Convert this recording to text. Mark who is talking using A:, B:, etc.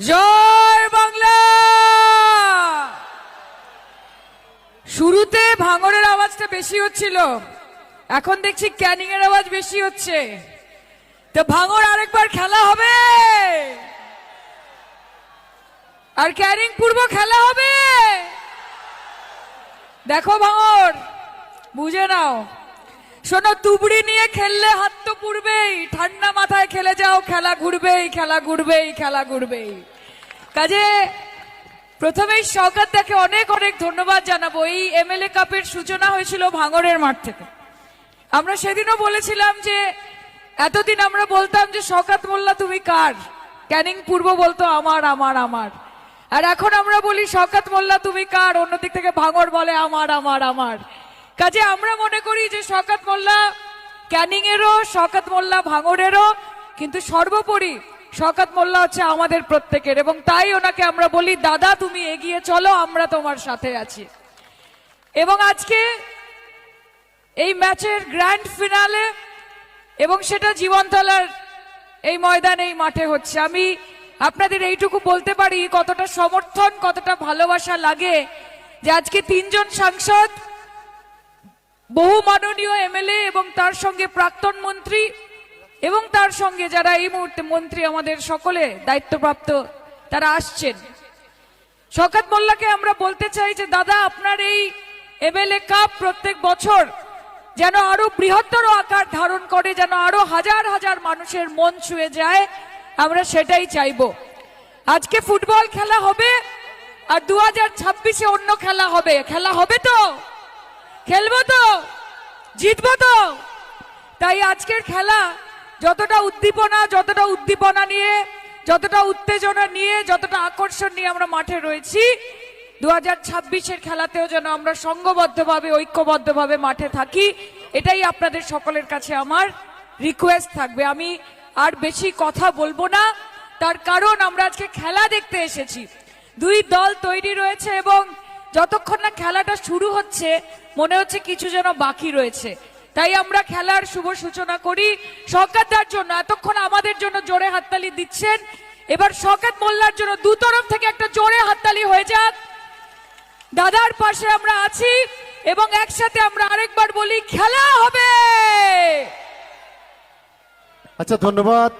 A: জয় বাংলা! শুরুতে ভাঙরের আওয়াজটা বেশি হচ্ছিল। এখন দেখছি ক্যানিং এর আওয়াজ বেশি হচ্ছে। তো ভাঙর আরেকবার খেলা হবে! আর ক্যানিং পূর্ব খেলা হবে! দেখো ভাঙর, বুঝে নাও। শোনো, তুবড়ি নিয়ে খেললে খেলা ঘুরবেই খেলা ঘুরবেই। কাজে প্রথমেই দেখে অনেক অনেক ধন্যবাদ জানাব। এই এমএলএ কাপের সূচনা হয়েছিল ভাঙরের মাঠ থেকে। আমরা সেদিনও বলেছিলাম যে, এতদিন আমরা বলতাম যে, শওকত মোল্লা তুমি কার? ক্যানিং পূর্ব বলতো, আমার আমার আমার। আর এখন আমরা বলি, শওকত মোল্লা তুমি কার? অন্যদিক থেকে ভাঙর বলে, আমার আমার আমার। কাজে আমরা মনে করি যে, শওকত মোল্লা ক্যানিং এরও, শওকত মোল্লা ভাঙরেরও কিন্তু সর্বোপরি শওকত মোল্লা হচ্ছে আমাদের প্রত্যেকের এবং তাই ওনাকে আমরা বলি, দাদা, তুমি এগিয়ে চলো, আমরা তোমার সাথে আছি। এবং আজকে এই ম্যাচের গ্র্যান্ড ফিনালে এবং সেটা জীবনতলার এই ময়দানে, এই মাঠে হচ্ছে। আমি আপনাদের এইটুকু বলতে পারি, কতটা সমর্থন, কতটা ভালোবাসা লাগে যে আজকে তিনজন সাংসদ, বহু মাননীয় এমএলএ এবং তার সঙ্গে প্রাক্তন মন্ত্রী এবং তার সঙ্গে যারা এই মুহূর্তে মন্ত্রী আমাদের সকলে দায়িত্বপ্রাপ্ত, তারা আসছেন। শওকত মোল্লাকে আমরা বলতে চাই যে, দাদা, আপনার এই এমএলএ কাপ প্রত্যেক বছর যেন আরও বৃহত্তর আকার ধারণ করে, যেন আরও হাজার হাজার মানুষের মন ছুঁয়ে যায়, আমরা সেটাই চাইব। আজকে ফুটবল খেলা হবে আর দু হাজার ছাব্বিশে অন্য খেলা হবে। খেলা হবে তো? খেলব তো? জিতবো তো? তাই আজকের খেলা যতটা উদ্দীপনা যতটা উদ্দীপনা নিয়ে, যতটা উত্তেজনা নিয়ে, যতটা আকর্ষণ নিয়ে আমরা মাঠে রয়েছি দু হাজার ছাব্বিশের খেলাতেও যেন আমরা সংঘবদ্ধভাবে ঐক্যবদ্ধভাবে মাঠে থাকি, এটাই আপনাদের সকলের কাছে আমার রিকোয়েস্ট থাকবে। আমি আর বেশি কথা বলব না, তার কারণ আমরা আজকে খেলা দেখতে এসেছি। দুই দল তৈরি রয়েছে এবং যতক্ষণ না খেলাটা শুরু হচ্ছে, মনে হচ্ছে কিছু যেন বাকি রয়েছে। তাই আমরা খেলার শুভ সূচনা করি। সকাতার জন্য এতক্ষণ আমাদের জন্য জোরে হাততালি দিচ্ছেন। এবার শকাত মোল্লার জন্য দু তরফ থেকে একটা জোরে হাততালি হয়ে যাক। দাদার পাশে আমরা আছি এবং একসাথে আমরা আরেকবার বলি, খেলা হবে!
B: আচ্ছা ধন্যবাদ।